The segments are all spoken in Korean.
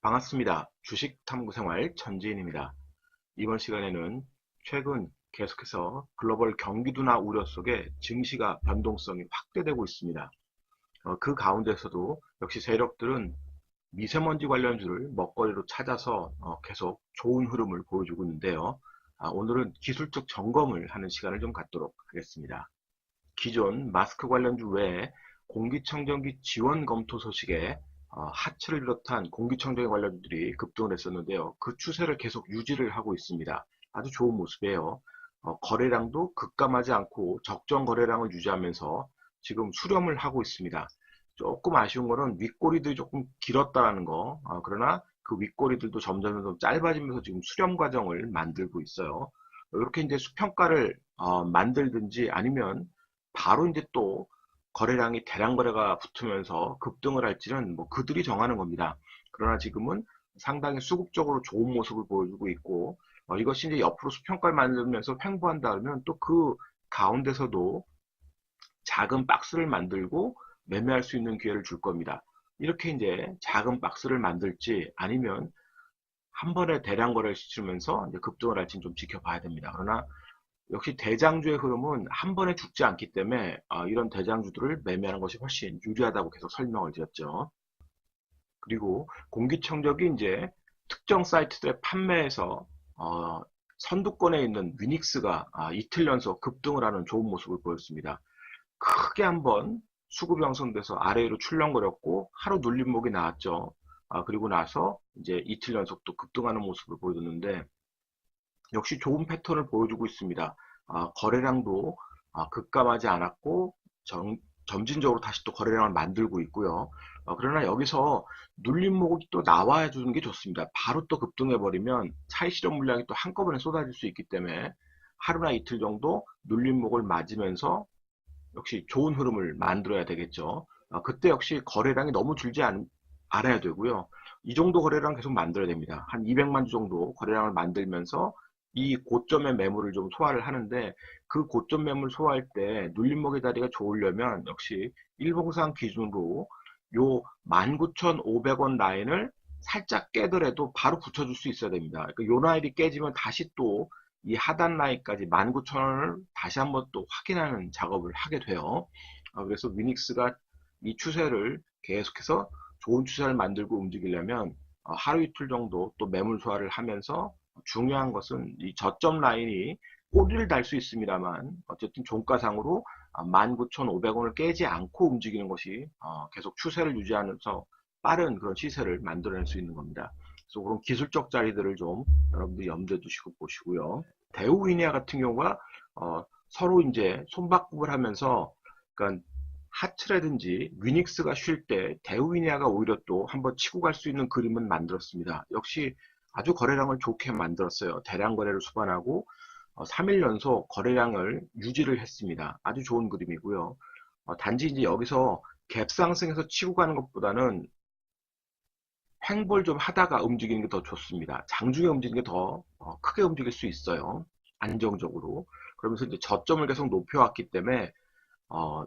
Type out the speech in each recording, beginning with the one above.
반갑습니다. 주식 탐구 생활 전지인입니다. 이번 시간에는 최근 계속해서 글로벌 경기 둔화 우려 속에 증시가 변동성이 확대되고 있습니다. 어, 그 가운데서도 역시 세력들은 미세먼지 관련주를 먹거리로 찾아서 어, 계속 좋은 흐름을 보여주고 있는데요. 아, 오늘은 기술적 점검을 하는 시간을 좀 갖도록 하겠습니다. 기존 마스크 관련주 외에 공기청정기 지원 검토 소식에 어, 하츠를 비롯한 공기청정기 관련주들이 급등을 했었는데요. 그 추세를 계속 유지를 하고 있습니다. 아주 좋은 모습이에요. 어, 거래량도 급감하지 않고 적정 거래량을 유지하면서 지금 수렴을 하고 있습니다. 조금 아쉬운 거는 윗꼬리들이 조금 길었다라는 거. 어, 그러나 그 윗꼬리들도 점점 점점 짧아지면서 지금 수렴 과정을 만들고 있어요. 이렇게 이제 수평가를 어, 만들든지 아니면 바로 이제 또 거래량이 대량 거래가 붙으면서 급등을 할지는 뭐 그들이 정하는 겁니다. 그러나 지금은 상당히 수급적으로 좋은 모습을 보여주고 있고 어, 이것이 이제 옆으로 수평가를 만들면서 횡보한다 그러면 또 그 가운데서도 작은 박스를 만들고 매매할 수 있는 기회를 줄 겁니다. 이렇게 이제 작은 박스를 만들지 아니면 한 번에 대량 거래를 시키면서 급등을 할지는 좀 지켜봐야 됩니다. 그러나 역시 대장주의 흐름은 한 번에 죽지 않기 때문에 어, 이런 대장주들을 매매하는 것이 훨씬 유리하다고 계속 설명을 드렸죠. 그리고 공기청정기 이제 특정 사이트들의 판매에서 어, 선두권에 있는 위닉스가 아, 이틀 연속 급등을 하는 좋은 모습을 보였습니다. 크게 한번 수급 형성돼서 아래로 출렁거렸고 하루 눌림목이 나왔죠. 아, 그리고 나서 이제 이틀 연속 또 급등하는 모습을 보여줬는데 역시 좋은 패턴을 보여주고 있습니다. 아, 거래량도 아, 급감하지 않았고 정, 점진적으로 다시 또 거래량을 만들고 있고요. 어, 그러나 여기서 눌림목이 또 나와 주는 게 좋습니다. 바로 또 급등해 버리면 차익 실현 물량이 또 한꺼번에 쏟아질 수 있기 때문에 하루나 이틀 정도 눌림목을 맞으면서 역시 좋은 흐름을 만들어야 되겠죠. 어, 그때 역시 거래량이 너무 줄지 않, 않아야 되고요. 이 정도 거래량 계속 만들어야 됩니다. 한 200만 주 정도 거래량을 만들면서 이 고점의 매물을 좀 소화를 하는데 그 고점 매물 소화할 때 눌림목의 자리가 좋으려면 역시 일봉상 기준으로 요 19,500원 라인을 살짝 깨더라도 바로 붙여줄 수 있어야 됩니다. 그러니까 요 라인이 깨지면 다시 또 이 하단 라인까지 19,000원을 다시 한번 또 확인하는 작업을 하게 돼요. 어, 그래서 위닉스가 이 추세를 계속해서 좋은 추세를 만들고 움직이려면 어, 하루 이틀 정도 또 매물 소화를 하면서 중요한 것은 이 저점 라인이 꼬리를 달 수 있습니다만 어쨌든 종가상으로 19,500원을 깨지 않고 움직이는 것이 어, 계속 추세를 유지하면서 빠른 그런 시세를 만들어낼 수 있는 겁니다. 그래서 그런 기술적 자리들을 좀 여러분들 염두에 두시고 보시고요. 대우위니아 같은 경우가 어, 서로 이제 손바꿈을 하면서 그러니까 하츠라든지 위닉스가 쉴 때 대우위니아가 오히려 또 한번 치고 갈 수 있는 그림은 만들었습니다. 역시 아주 거래량을 좋게 만들었어요. 대량 거래를 수반하고 3일 어, 연속 거래량을 유지를 했습니다. 아주 좋은 그림이고요. 어, 단지 이제 여기서 갭 상승해서 치고 가는 것보다는 횡볼 좀 하다가 움직이는 게 더 좋습니다. 장중에 움직이는 게 더 크게 움직일 수 있어요. 안정적으로. 그러면서 이제 저점을 계속 높여왔기 때문에 어,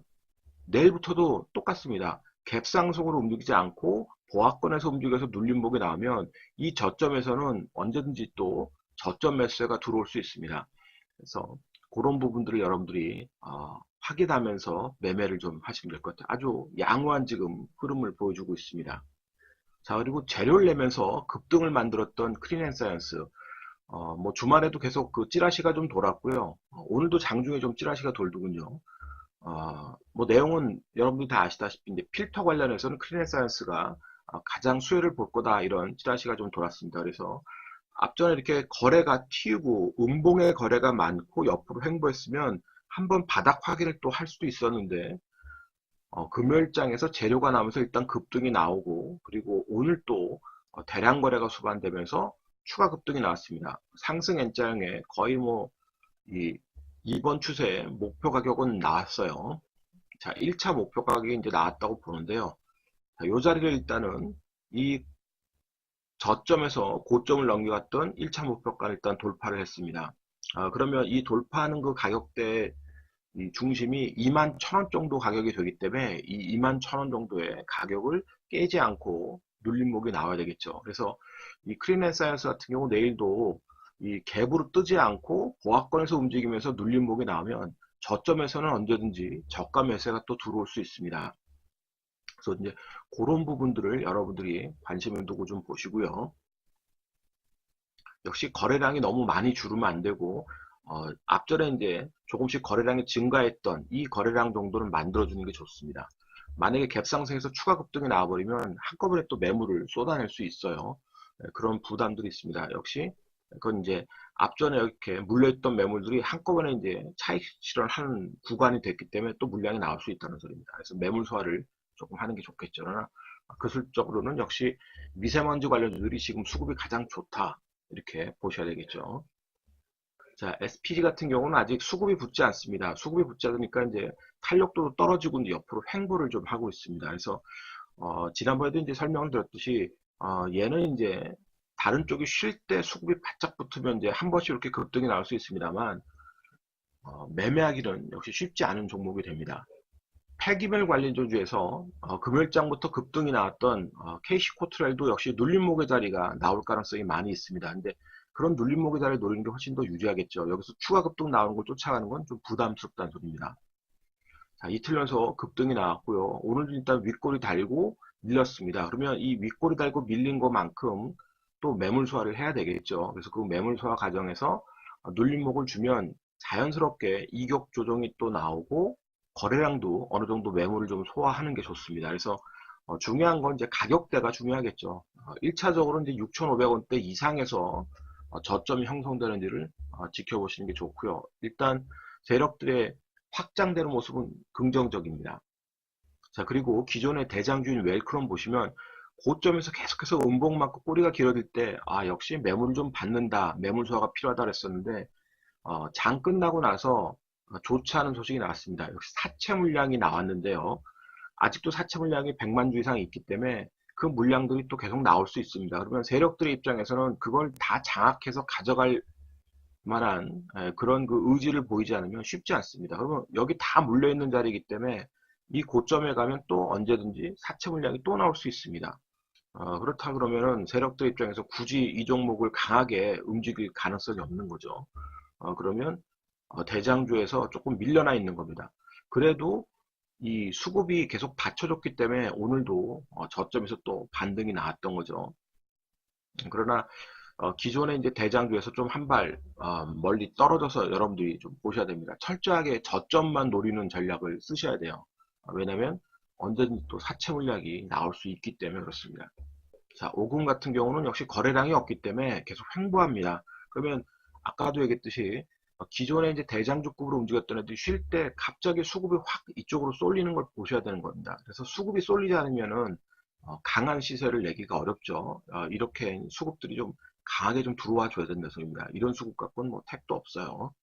내일부터도 똑같습니다. 갭 상승으로 움직이지 않고 보합권에서 움직여서 눌림목이 나오면 이 저점에서는 언제든지 또 저점 매수가 들어올 수 있습니다. 그래서 그런 부분들을 여러분들이 어, 확인하면서 매매를 좀 하시면 될 것 같아요. 아주 양호한 지금 흐름을 보여주고 있습니다. 자 그리고 재료를 내면서 급등을 만들었던 크린앤사이언스 어, 뭐 주말에도 계속 그 찌라시가 좀 돌았고요. 어, 오늘도 장중에 좀 찌라시가 돌더군요. 어, 뭐 내용은 여러분들이 다 아시다시피 이제 필터 관련해서는 크린앤사이언스가 어, 가장 수혜를 볼 거다 이런 찌라시가 좀 돌았습니다. 그래서 앞전에 이렇게 거래가 튀우고 음봉의 거래가 많고 옆으로 횡보했으면 한번 바닥 확인을 또 할 수도 있었는데 어, 금요일장에서 재료가 나오면서 일단 급등이 나오고 그리고 오늘 또 어, 대량 거래가 수반되면서 추가 급등이 나왔습니다. 상승 N자형에 거의 뭐 이, 이번 추세의 목표 가격은 나왔어요. 자, 1차 목표 가격이 이제 나왔다고 보는데요. 자, 이 자리를 일단은 이 저점에서 고점을 넘겨갔던 1차 목표가를 일단 돌파를 했습니다. 아, 그러면 이 돌파하는 그 가격대 이 중심이 2만 1천원 정도 가격이 되기 때문에 이 2만 1천원 정도의 가격을 깨지 않고 눌림목이 나와야 되겠죠. 그래서 이 크린앤사이언스 같은 경우 내일도 이 갭으로 뜨지 않고 보합권에서 움직이면서 눌림목이 나오면 저점에서는 언제든지 저가 매수가 또 들어올 수 있습니다. 그래서 이제 그런 부분들을 여러분들이 관심을 두고 좀 보시고요. 역시 거래량이 너무 많이 줄으면 안 되고 어, 앞전에 이제 조금씩 거래량이 증가했던 이 거래량 정도는 만들어주는 게 좋습니다. 만약에 갭 상승에서 추가 급등이 나와버리면 한꺼번에 또 매물을 쏟아낼 수 있어요. 네, 그런 부담들이 있습니다. 역시 그건 이제 앞전에 이렇게 물려있던 매물들이 한꺼번에 이제 차익 실현하는 구간이 됐기 때문에 또 물량이 나올 수 있다는 소리입니다. 그래서 매물 소화를 조금 하는 게 좋겠죠. 그러나 기술적으로는 역시 미세먼지 관련주들이 지금 수급이 가장 좋다. 이렇게 보셔야 되겠죠. 자, SPG 같은 경우는 아직 수급이 붙지 않습니다. 수급이 붙지 않으니까 이제 탄력도 떨어지고 이제 옆으로 횡보를 좀 하고 있습니다. 그래서 어, 지난번에도 이제 설명을 드렸듯이 어, 얘는 이제 다른 쪽이 쉴 때 수급이 바짝 붙으면 이제 한 번씩 이렇게 급등이 나올 수 있습니다만 어, 매매하기는 역시 쉽지 않은 종목이 됩니다. 폐기물 관련주에서 어, 금요일장부터 급등이 나왔던 어, KC코트렐도 역시 눌림목의 자리가 나올 가능성이 많이 있습니다. 근데 그런 눌림목의 자리를 노리는 게 훨씬 더 유리하겠죠. 여기서 추가 급등 나오는 걸 쫓아가는 건 좀 부담스럽다는 소리입니다. 자, 이틀 연속 급등이 나왔고요. 오늘도 일단 윗골이 달고 밀렸습니다. 그러면 이 윗골이 달고 밀린 것만큼 또 매물 소화를 해야 되겠죠. 그래서 그 매물 소화 과정에서 눌림목을 주면 자연스럽게 이격 조정이 또 나오고 거래량도 어느 정도 매물을 좀 소화하는 게 좋습니다. 그래서 어, 중요한 건 이제 가격대가 중요하겠죠. 어, 1차적으로 이제 6,500원대 이상에서 어, 저점이 형성되는지를 어, 지켜보시는 게 좋고요. 일단 세력들의 확장되는 모습은 긍정적입니다. 자 그리고 기존의 대장주인 웰크롬 보시면 고점에서 계속해서 음봉 맞고 꼬리가 길어질 때 아 역시 매물을 좀 받는다 매물 소화가 필요하다 그랬었는데 어, 장 끝나고 나서 좋지 않은 소식이 나왔습니다. 역시 사채 물량이 나왔는데요. 아직도 사채 물량이 100만 주 이상 있기 때문에 그 물량들이 또 계속 나올 수 있습니다. 그러면 세력들의 입장에서는 그걸 다 장악해서 가져갈 만한 예, 그런 그 의지를 보이지 않으면 쉽지 않습니다. 그러면 여기 다 물려있는 자리이기 때문에 이 고점에 가면 또 언제든지 사채 물량이 또 나올 수 있습니다. 어, 그렇다 그러면은 세력들 입장에서 굳이 이 종목을 강하게 움직일 가능성이 없는 거죠. 어, 그러면 어, 대장주에서 조금 밀려나 있는 겁니다. 그래도 이 수급이 계속 받쳐줬기 때문에 오늘도 어, 저점에서 또 반등이 나왔던 거죠. 그러나 어, 기존의 이제 대장주에서 좀 한발 어, 멀리 떨어져서 여러분들이 좀 보셔야 됩니다. 철저하게 저점만 노리는 전략을 쓰셔야 돼요. 어, 왜냐면 언제든지 또 사채 물량이 나올 수 있기 때문에 그렇습니다. 자, 오금 같은 경우는 역시 거래량이 없기 때문에 계속 횡보합니다. 그러면 아까도 얘기했듯이 어, 기존에 이제 대장주급으로 움직였던 애들이 쉴 때 갑자기 수급이 확 이쪽으로 쏠리는 걸 보셔야 되는 겁니다. 그래서 수급이 쏠리지 않으면은 어, 강한 시세를 내기가 어렵죠. 어, 이렇게 수급들이 좀 강하게 좀 들어와 줘야 된다 소리입니다. 이런 수급 갖고는 뭐 택도 없어요.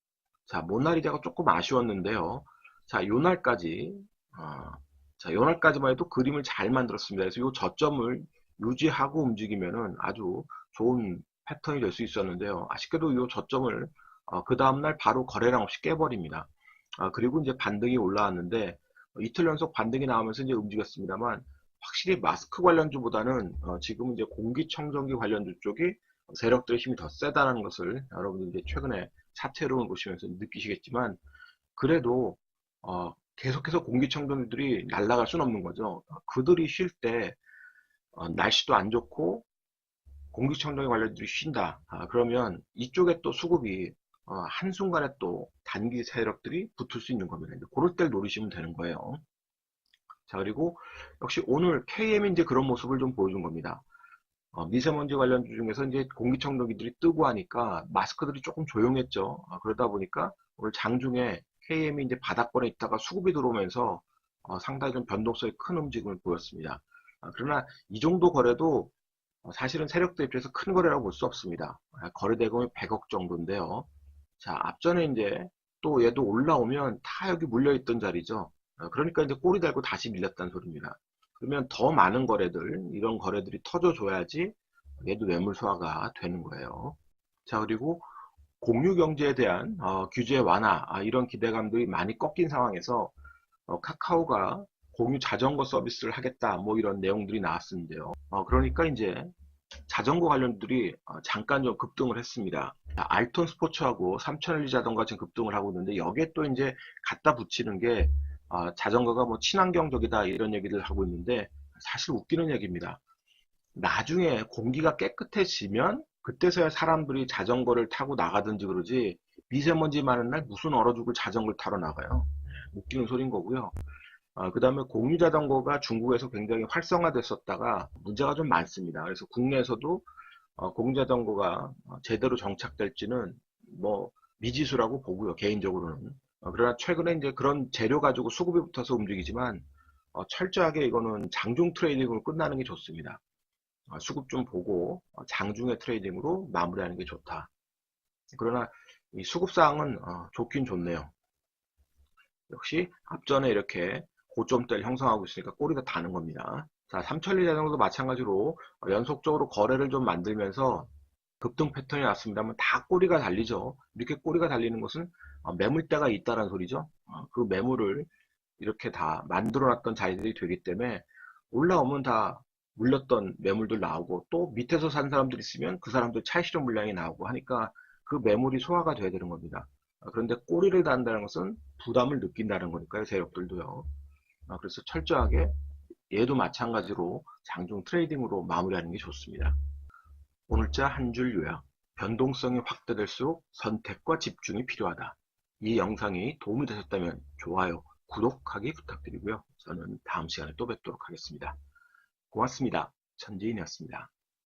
자, 모나리자가 조금 아쉬웠는데요. 자, 요 날까지 어, 자, 요날까지만 해도 그림을 잘 만들었습니다. 그래서 요 저점을 유지하고 움직이면은 아주 좋은 패턴이 될 수 있었는데요. 아쉽게도 요 저점을 어, 그 다음날 바로 거래량 없이 깨버립니다. 어, 그리고 이제 반등이 올라왔는데 어, 이틀 연속 반등이 나오면서 이제 움직였습니다만 확실히 마스크 관련주보다는 어, 지금 이제 공기청정기 관련주 쪽이 세력들의 힘이 더 세다는 것을 여러분들 이제 최근에 차트를 보시면서 느끼시겠지만 그래도 어, 계속해서 공기청정기들이 날아갈 수는 없는 거죠. 그들이 쉴때 어, 날씨도 안 좋고 공기청정기 관련주들이 쉰다. 아, 그러면 이쪽에 또 수급이 어, 한순간에 또 단기 세력들이 붙을 수 있는 겁니다. 이제 그럴 때를 노리시면 되는 거예요. 자, 그리고 역시 오늘 KM이 이제 그런 모습을 좀 보여준 겁니다. 어, 미세먼지 관련주 중에서 이제 공기청정기들이 뜨고 하니까 마스크들이 조금 조용했죠. 어, 그러다 보니까 오늘 장중에 KM이 이제 바닥권에 있다가 수급이 들어오면서 어, 상당히 좀 변동성이 큰 움직임을 보였습니다. 어, 그러나 이 정도 거래도 어, 사실은 세력들 입장에서 큰 거래라고 볼 수 없습니다. 어, 거래 대금이 100억 정도인데요. 자, 앞전에 이제 또 얘도 올라오면 다 여기 물려있던 자리죠. 어, 그러니까 이제 꼬리 달고 다시 밀렸다는 소리입니다. 그러면 더 많은 거래들, 이런 거래들이 터져줘야지 얘도 매물 소화가 되는 거예요. 자, 그리고 공유 경제에 대한 어, 규제 완화 아, 이런 기대감들이 많이 꺾인 상황에서 어, 카카오가 공유 자전거 서비스를 하겠다 뭐 이런 내용들이 나왔었는데요. 어, 그러니까 이제 자전거 관련들이 어, 잠깐 좀 급등을 했습니다. 알톤 스포츠하고 삼천리 자동가 지금 급등을 하고 있는데 여기에 또 이제 갖다 붙이는 게 어, 자전거가 뭐 친환경적이다 이런 얘기를 하고 있는데 사실 웃기는 얘기입니다. 나중에 공기가 깨끗해지면 그때서야 사람들이 자전거를 타고 나가든지 그러지 미세먼지 많은 날 무슨 얼어 죽을 자전거를 타러 나가요. 웃기는 소린 거고요. 그 다음에 공유 자전거가 중국에서 굉장히 활성화됐었다가 문제가 좀 많습니다. 그래서 국내에서도 어, 공유 자전거가 제대로 정착될지는 뭐 미지수라고 보고요. 개인적으로는. 어, 그러나 최근에 이제 그런 재료 가지고 수급이 붙어서 움직이지만 어, 철저하게 이거는 장중 트레이딩으로 끝나는 게 좋습니다. 어, 수급 좀 보고 어, 장중의 트레이딩으로 마무리하는 게 좋다. 그러나 이 수급사항은 어, 좋긴 좋네요. 역시 앞전에 이렇게 고점대를 형성하고 있으니까 꼬리가 다는 겁니다. 자, 삼천리 자전거도 마찬가지로 연속적으로 거래를 좀 만들면서 급등 패턴이 났습니다만 다 꼬리가 달리죠. 이렇게 꼬리가 달리는 것은 매물대가 있다는 소리죠. 그 매물을 이렇게 다 만들어 놨던 자리들이 되기 때문에 올라오면 다 물렸던 매물들 나오고 또 밑에서 산 사람들 있으면 그 사람들 차익 실현 물량이 나오고 하니까 그 매물이 소화가 돼야 되는 겁니다. 그런데 꼬리를 단다는 것은 부담을 느낀다는 거니까요. 세력들도요. 그래서 철저하게 얘도 마찬가지로 장중 트레이딩으로 마무리하는 게 좋습니다. 오늘자 한 줄 요약. 변동성이 확대될수록 선택과 집중이 필요하다. 이 영상이 도움이 되셨다면 좋아요, 구독하기 부탁드리고요. 저는 다음 시간에 또 뵙도록 하겠습니다. 고맙습니다. 천지인이었습니다.